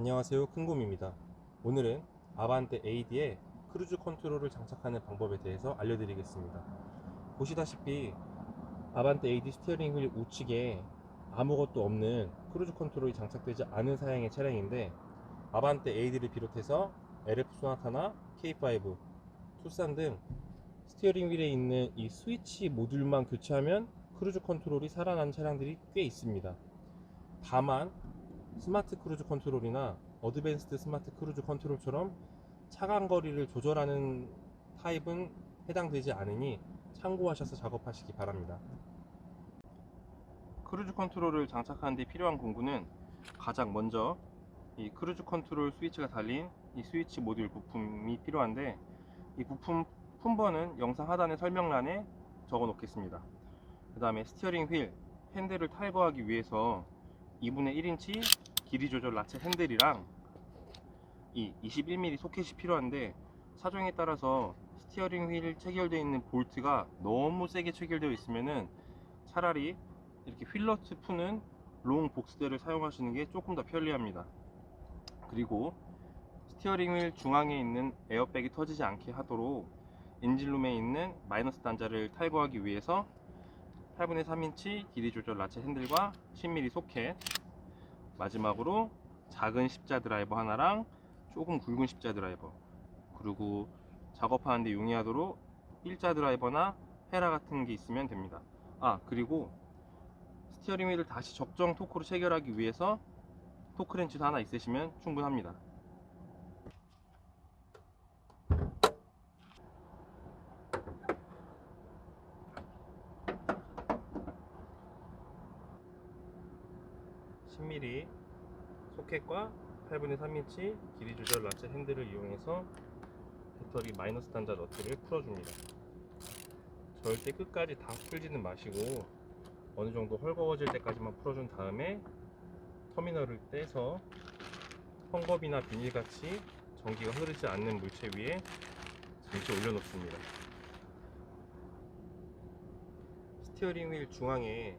안녕하세요 큰곰입니다. 오늘은 아반떼 AD에 크루즈 컨트롤을 장착하는 방법에 대해서 알려드리겠습니다. 보시다시피 아반떼 AD 스티어링 휠 우측에 아무것도 없는 크루즈 컨트롤이 장착되지 않은 사양의 차량인데 아반떼 AD를 비롯해서 LF 소나타나 K5, 투싼 등 스티어링 휠에 있는 이 스위치 모듈만 교체하면 크루즈 컨트롤이 살아나는 차량들이 꽤 있습니다. 다만 스마트 크루즈 컨트롤이나 어드밴스드 스마트 크루즈 컨트롤처럼 차간 거리를 조절하는 타입은 해당되지 않으니 참고하셔서 작업하시기 바랍니다. 크루즈 컨트롤을 장착하는 데 필요한 공구는 가장 먼저 이 크루즈 컨트롤 스위치가 달린 이 스위치 모듈 부품이 필요한데 이 부품 품번은 영상 하단의 설명란에 적어 놓겠습니다. 그 다음에 스티어링 휠 핸들을 탈거하기 위해서 2분의 1인치 길이 조절 라체 핸들이랑 이 21mm 소켓이 필요한데 사정에 따라서 스티어링 휠 체결되어 있는 볼트가 너무 세게 체결되어 있으면은 차라리 이렇게 휠러트 푸는 롱 복스대를 사용하시는 게 조금 더 편리합니다. 그리고 스티어링 휠 중앙에 있는 에어백이 터지지 않게 하도록 엔진룸에 있는 마이너스 단자를 탈거하기 위해서 8분의 3인치 길이 조절 라체 핸들과 10mm 소켓 마지막으로 작은 십자 드라이버 하나랑 조금 굵은 십자 드라이버. 그리고 작업하는데 용이하도록 일자 드라이버나 헤라 같은 게 있으면 됩니다. 아 그리고 스티어링 휠을 다시 적정 토크로 체결하기 위해서 토크렌치도 하나 있으시면 충분합니다 (10mm) 소켓과 8분의 3인치 길이 조절 라체 핸들을 이용해서 배터리 마이너스 단자 너트를 풀어줍니다. 절대 끝까지 다 풀지는 마시고 어느 정도 헐거워질 때까지만 풀어준 다음에 터미널을 떼서 헝겊이나 비닐같이 전기가 흐르지 않는 물체 위에 잠시 올려놓습니다. 스티어링 휠 중앙에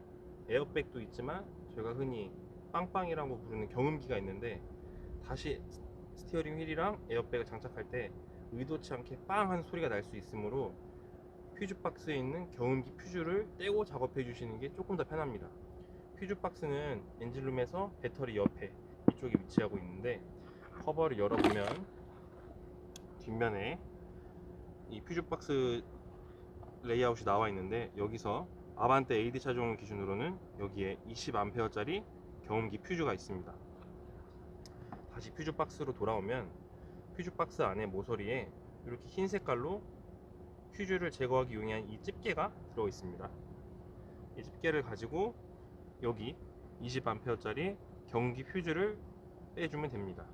에어백도 있지만 저희가 흔히 빵빵이라고 부르는 경음기가 있는데 다시 스티어링 휠이랑 에어백을 장착할 때 의도치 않게 빵 하는 소리가 날 수 있으므로 퓨즈 박스에 있는 경음기 퓨즈를 떼고 작업해 주시는 게 조금 더 편합니다. 퓨즈 박스는 엔진룸에서 배터리 옆에 이쪽에 위치하고 있는데 커버를 열어보면 뒷면에 이 퓨즈 박스 레이아웃이 나와 있는데 여기서 아반떼 AD 차종을 기준으로는 여기에 20A짜리 경음기 퓨즈가 있습니다. 다시 퓨즈 박스로 돌아오면 퓨즈 박스 안에 모서리에 이렇게 흰 색깔로 퓨즈를 제거하기 용이한 이 집게가 들어 있습니다. 이 집게를 가지고 여기 20A짜리 경기 퓨즈를 빼주면 됩니다.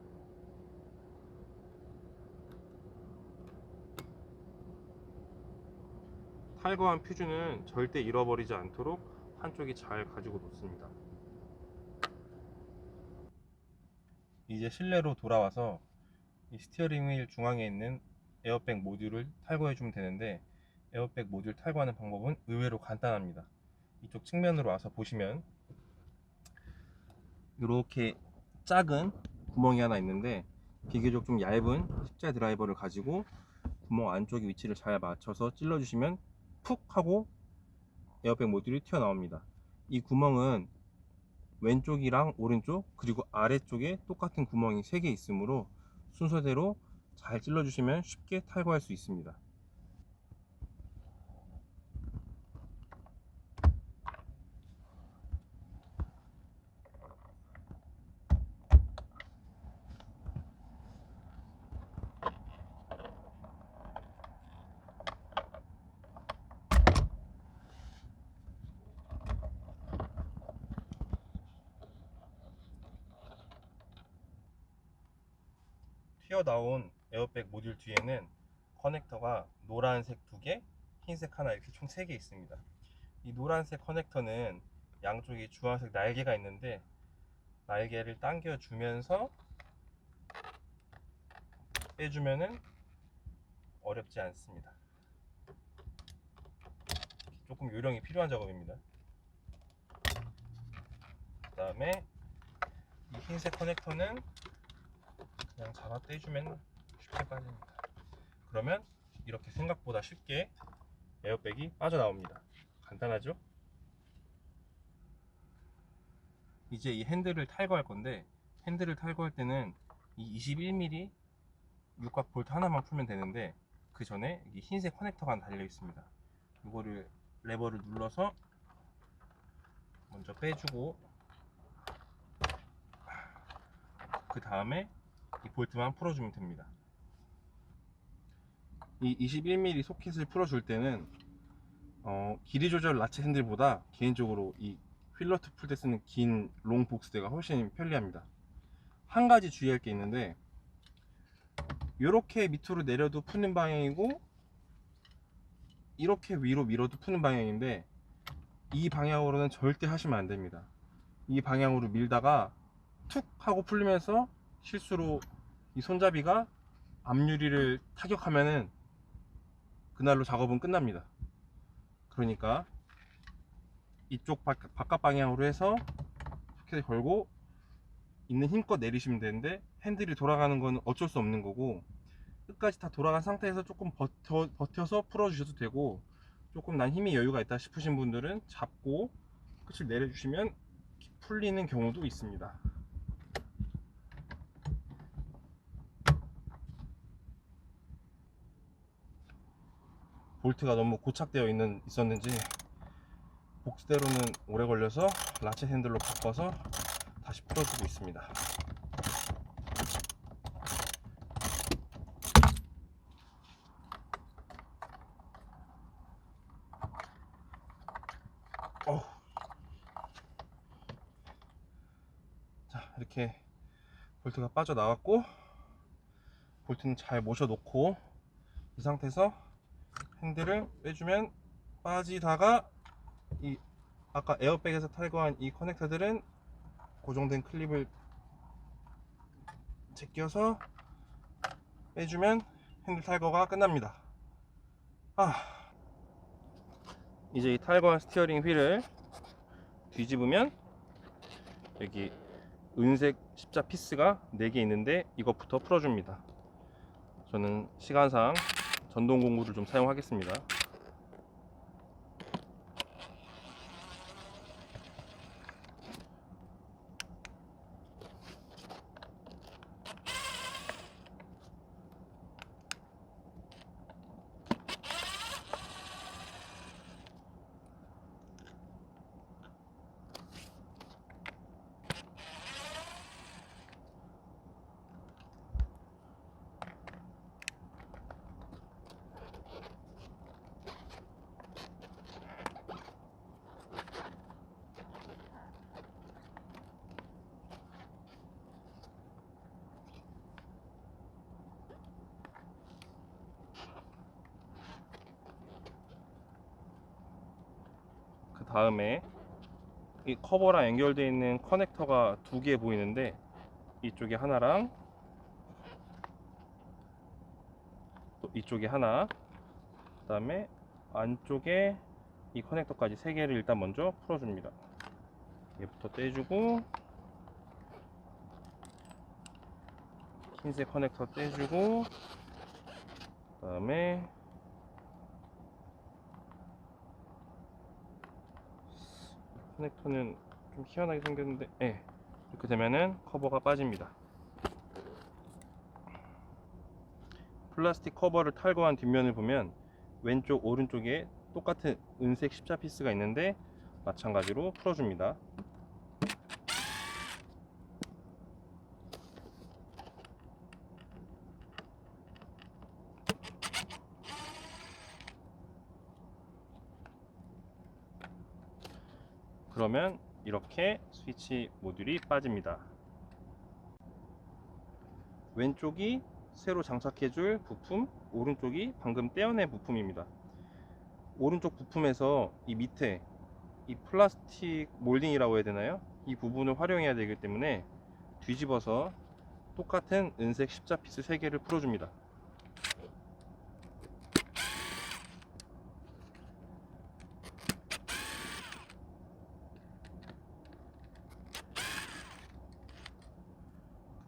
탈거한 퓨즈는 절대 잃어버리지 않도록 한쪽이 잘 가지고 놓습니다. 이제 실내로 돌아와서 이 스티어링 휠 중앙에 있는 에어백 모듈을 탈거해 주면 되는데 에어백 모듈 탈거하는 방법은 의외로 간단합니다. 이쪽 측면으로 와서 보시면 이렇게 작은 구멍이 하나 있는데 비교적 좀 얇은 십자 드라이버를 가지고 구멍 안쪽 위치를 잘 맞춰서 찔러 주시면 푹 하고 에어백 모듈이 튀어나옵니다. 이 구멍은 왼쪽이랑 오른쪽 그리고 아래쪽에 똑같은 구멍이 3개 있으므로 순서대로 잘 찔러주시면 쉽게 탈거할 수 있습니다. 튀어나온 에어백 모듈 뒤에는 커넥터가 노란색 두 개, 흰색 하나 이렇게 총 세 개 있습니다. 이 노란색 커넥터는 양쪽에 주황색 날개가 있는데 날개를 당겨 주면서 빼주면은 어렵지 않습니다. 조금 요령이 필요한 작업입니다. 그 다음에 이 흰색 커넥터는 그냥 잡아 떼주면 쉽게 빠집니다. 그러면 이렇게 생각보다 쉽게 에어백이 빠져나옵니다. 간단하죠? 이제 이 핸들을 탈거할 건데 핸들을 탈거할 때는 이 21mm 육각 볼트 하나만 풀면 되는데 그 전에 이 흰색 커넥터가 달려 있습니다. 이거를 레버를 눌러서 먼저 빼주고 그 다음에 이 볼트만 풀어주면 됩니다. 이 21mm 소켓을 풀어줄 때는 어, 길이 조절 라체 핸들보다 개인적으로 이 휠러트 풀 때 쓰는 긴 롱 복스대가 훨씬 편리합니다. 한 가지 주의할 게 있는데 이렇게 밑으로 내려도 푸는 방향이고 이렇게 위로 밀어도 푸는 방향인데 이 방향으로는 절대 하시면 안 됩니다. 이 방향으로 밀다가 툭 하고 풀리면서 실수로 이 손잡이가 앞유리를 타격하면은 그날로 작업은 끝납니다. 그러니까 이쪽 바, 바깥 방향으로 해서 소켓을 걸고 있는 힘껏 내리시면 되는데 핸들이 돌아가는 건 어쩔 수 없는 거고 끝까지 다 돌아간 상태에서 조금 버텨, 버텨서 풀어주셔도 되고 조금 난 힘이 여유가 있다 싶으신 분들은 잡고 끝을 내려주시면 풀리는 경우도 있습니다. 볼트가 너무 고착되어 있는 있었는지 복스대로는 오래 걸려서 라체 핸들로 바꿔서 다시 풀어주고 있습니다. 자 이렇게 볼트가 빠져나왔고 볼트는 잘 모셔놓고 이 상태에서 핸들을 빼주면 빠지다가 이 아까 에어백에서 탈거한 이 커넥터들은 고정된 클립을 제껴서 빼주면 핸들 탈거가 끝납니다. 아 이제 이 탈거한 스티어링 휠을 뒤집으면 여기 은색 십자 피스가 4개 있는데 이것부터 풀어줍니다. 저는 시간상 전동 공구를 좀 사용하겠습니다. 다음에 이 커버랑 연결되어 있는 커넥터가 두 개 보이는데 이쪽에 하나랑 또 이쪽에 하나 그 다음에 안쪽에 이 커넥터까지 세 개를 일단 먼저 풀어줍니다. 얘부터 떼주고 흰색 커넥터 떼주고 그 다음에 커넥터는 좀 희한하게 생겼는데 예. 이렇게 되면은 커버가 빠집니다. 플라스틱 커버를 탈거한 뒷면을 보면 왼쪽 오른쪽에 똑같은 은색 십자 피스가 있는데 마찬가지로 풀어줍니다 그러면 이렇게 스위치 모듈이 빠집니다. 왼쪽이 새로 장착해 줄 부품, 오른쪽이 방금 떼어낸 부품입니다. 오른쪽 부품에서 이 밑에 이 플라스틱 몰딩이라고 해야 되나요? 이 부분을 활용해야 되기 때문에 뒤집어서 똑같은 은색 십자 피스 3개를 풀어줍니다.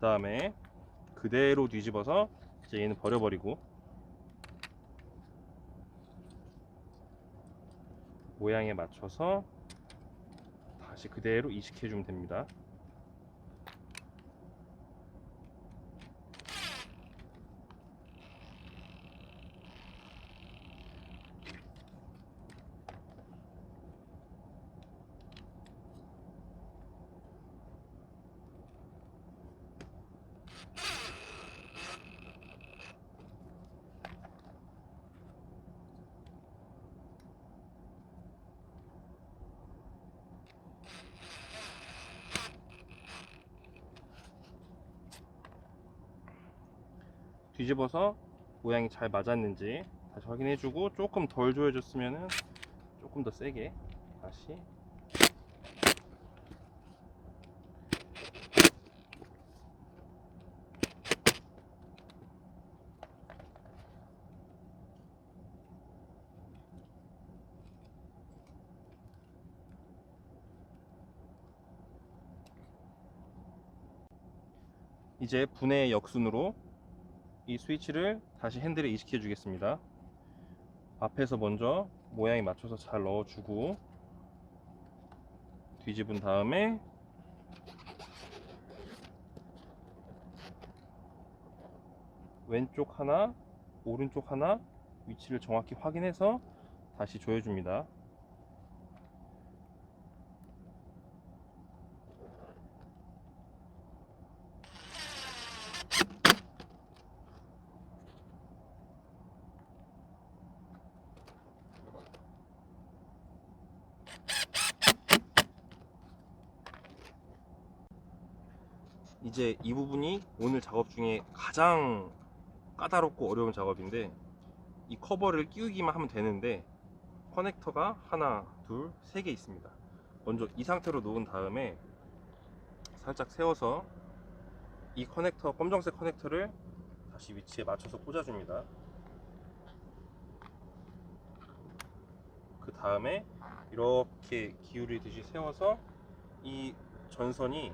그 다음에 그대로 뒤집어서 이제 얘는 버려버리고 모양에 맞춰서 다시 그대로 이식해 주면 됩니다. 뒤집어서 모양이 잘 맞았는지 다시 확인해주고 조금 덜 조여졌으면은 조금 더 세게 다시. 이제 분해 역순으로 이 스위치를 다시 핸들에 이식해 주겠습니다. 앞에서 먼저 모양에 맞춰서 잘 넣어주고 뒤집은 다음에 왼쪽 하나, 오른쪽 하나 위치를 정확히 확인해서 다시 조여줍니다. 이제 이 부분이 오늘 작업 중에 가장 까다롭고 어려운 작업인데 이 커버를 끼우기만 하면 되는데 커넥터가 하나, 둘, 세 개 있습니다. 먼저 이 상태로 놓은 다음에 살짝 세워서 이 커넥터, 검정색 커넥터를 다시 위치에 맞춰서 꽂아줍니다. 그 다음에 이렇게 기울이듯이 세워서 이 전선이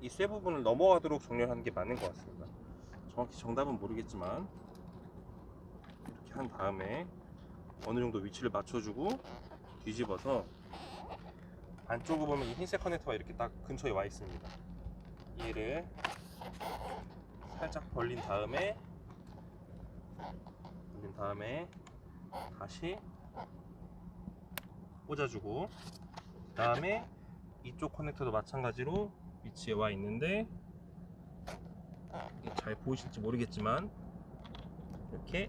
이 쇠 부분을 넘어가도록 정렬하는 게 맞는 것 같습니다. 정확히 정답은 모르겠지만 이렇게 한 다음에 어느 정도 위치를 맞춰주고 뒤집어서 안쪽을 보면 이 흰색 커넥터가 이렇게 딱 근처에 와 있습니다. 얘를 살짝 벌린 다음에 벌린 다음에 다시 꽂아주고 그 다음에 이쪽 커넥터도 마찬가지로 위치에 와 있는데 잘 보이실지 모르겠지만 이렇게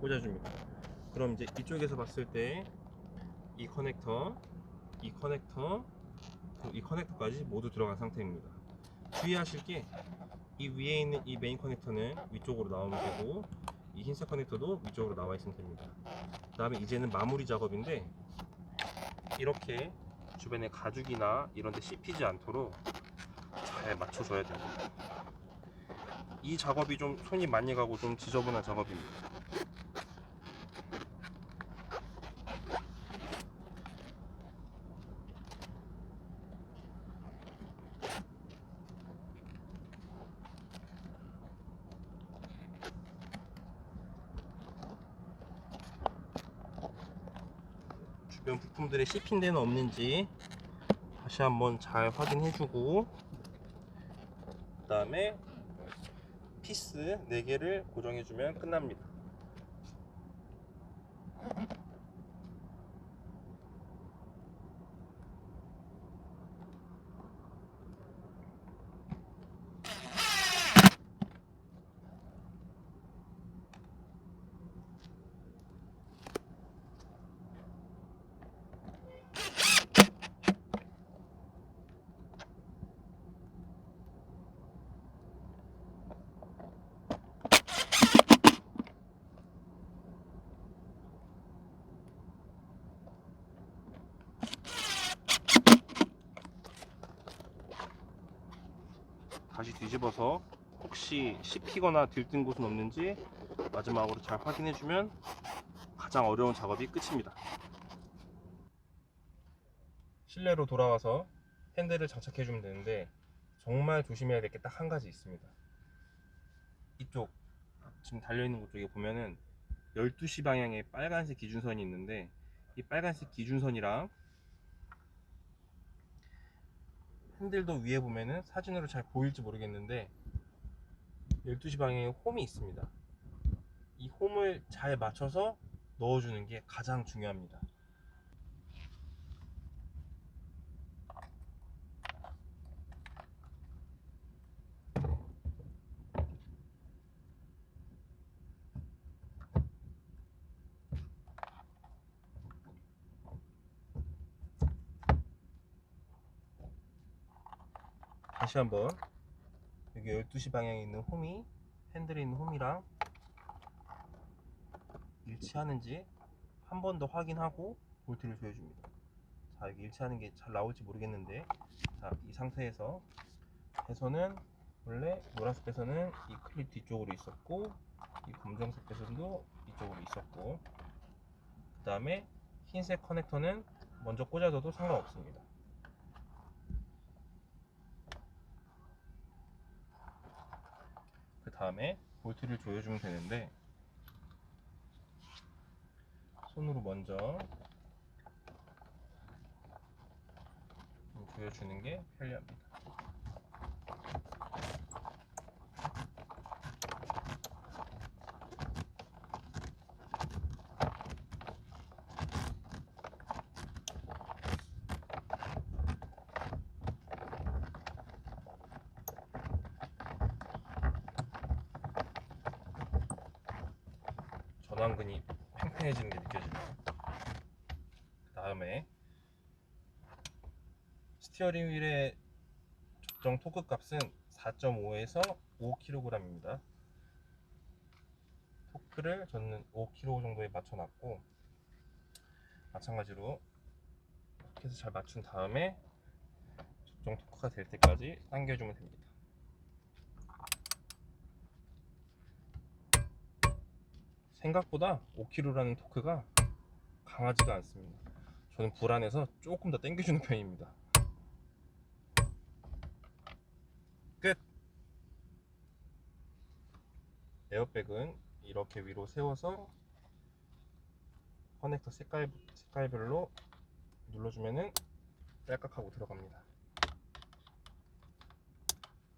꽂아줍니다. 그럼 이제 이쪽에서 봤을 때 이 커넥터, 이 커넥터, 이 커넥터까지 모두 들어간 상태입니다. 주의하실 게 이 위에 있는 이 메인 커넥터는 위쪽으로 나오면 되고 이 흰색 커넥터도 위쪽으로 나와 있으면 됩니다. 그 다음에 이제는 마무리 작업인데 이렇게 주변에 가죽이나 이런 데 씹히지 않도록 잘 맞춰줘야 됩니다. 이 작업이 좀 손이 많이 가고 좀 지저분한 작업입니다. 주변 부품들에 씹힌 데는 없는지 다시 한번 잘 확인해주고 그 다음에 피스 4개를 고정해주면 끝납니다. 다시 뒤집어서 혹시 씹히거나 들뜬 곳은 없는지 마지막으로 잘 확인해주면 가장 어려운 작업이 끝입니다. 실내로 돌아와서 핸들을 장착해주면 되는데 정말 조심해야 될 게 딱 한 가지 있습니다. 이쪽 지금 달려있는 곳 쪽에 보면은 12시 방향에 빨간색 기준선이 있는데 이 빨간색 기준선이랑 핸들도 위에 보면은 사진으로 잘 보일지 모르겠는데 12시 방향에 홈이 있습니다. 이 홈을 잘 맞춰서 넣어주는 게 가장 중요합니다. 다시 한번 여기 12시 방향에 있는 홈이 핸들에 있는 홈이랑 일치하는지 한 번 더 확인하고 볼트를 조여줍니다. 자 여기 일치하는 게 잘 나올지 모르겠는데 자이 상태에서 배선은 원래 노란색 배선은 이 클립 뒤쪽으로 있었고 이 검정색 배선도 이쪽으로 있었고 그 다음에 흰색 커넥터는 먼저 꽂아둬도 상관없습니다. 그 다음에 볼트를 조여주면 되는데 손으로 먼저 조여주는 게 편리합니다. 전완근이 팽팽해지는 게 느껴집니다. 그 다음에 스티어링 휠의 적정 토크 값은 4.5에서 5kg입니다. 토크를 저는 5kg 정도에 맞춰놨고 마찬가지로 이렇게 해서 잘 맞춘 다음에 적정 토크가 될 때까지 당겨주면 됩니다. 생각보다 5kg라는 토크가 강하지가 않습니다. 저는 불안해서 조금 더 당겨주는 편입니다. 끝! 에어백은 이렇게 위로 세워서 커넥터 색깔, 색깔별로 눌러주면은 딸깍하고 들어갑니다.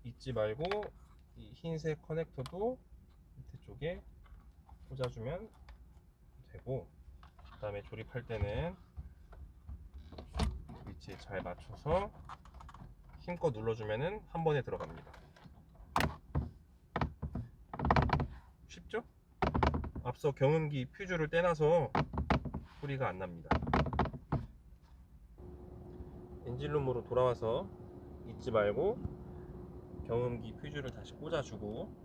잊지 말고 이 흰색 커넥터도 밑에 쪽에 꽂아주면 되고 그 다음에 조립할 때는 위치에 잘 맞춰서 힘껏 눌러주면은 한 번에 들어갑니다 쉽죠? 앞서 경운기 퓨즈를 떼놔서 소리가 안 납니다 엔진룸으로 돌아와서 잊지 말고 경운기 퓨즈를 다시 꽂아주고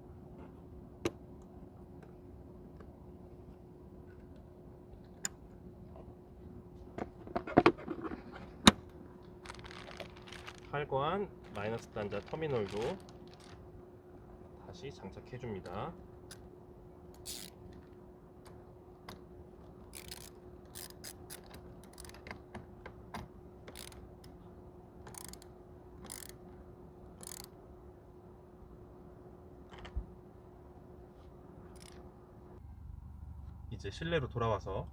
탈거한 마이너스 단자 터미널도 다시 장착해 줍니다. 이제 실내로 돌아와서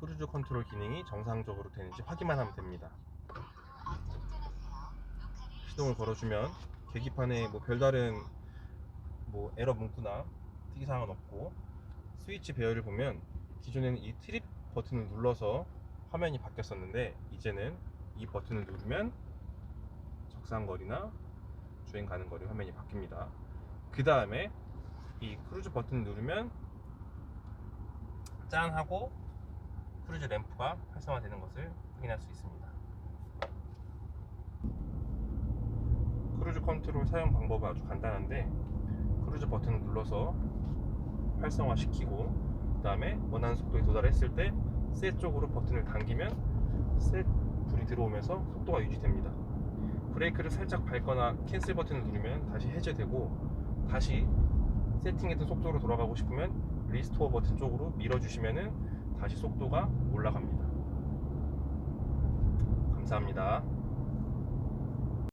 크루즈 컨트롤 기능이 정상적으로 되는지 확인만 하면 됩니다. 시동을 걸어주면 계기판에 뭐 별다른 뭐 에러 문구나 특이사항은 없고 스위치 배열을 보면 기존에는 이 트립 버튼을 눌러서 화면이 바뀌었었는데 이제는 이 버튼을 누르면 적상거리나 주행 가는 거리 화면이 바뀝니다. 그 다음에 이 크루즈 버튼을 누르면 짠 하고 크루즈 램프가 활성화되는 것을 확인할 수 있습니다. 크루즈 컨트롤 사용 방법은 아주 간단한데 크루즈 버튼을 눌러서 활성화 시키고 그 다음에 원하는 속도에 도달했을 때셋 쪽으로 버튼을 당기면 셋 불이 들어오면서 속도가 유지됩니다. 브레이크를 살짝 밟거나 캔슬 버튼을 누르면 다시 해제되고 다시 세팅했던 속도로 돌아가고 싶으면 리스토어 버튼 쪽으로 밀어주시면 다시 속도가 올라갑니다. 감사합니다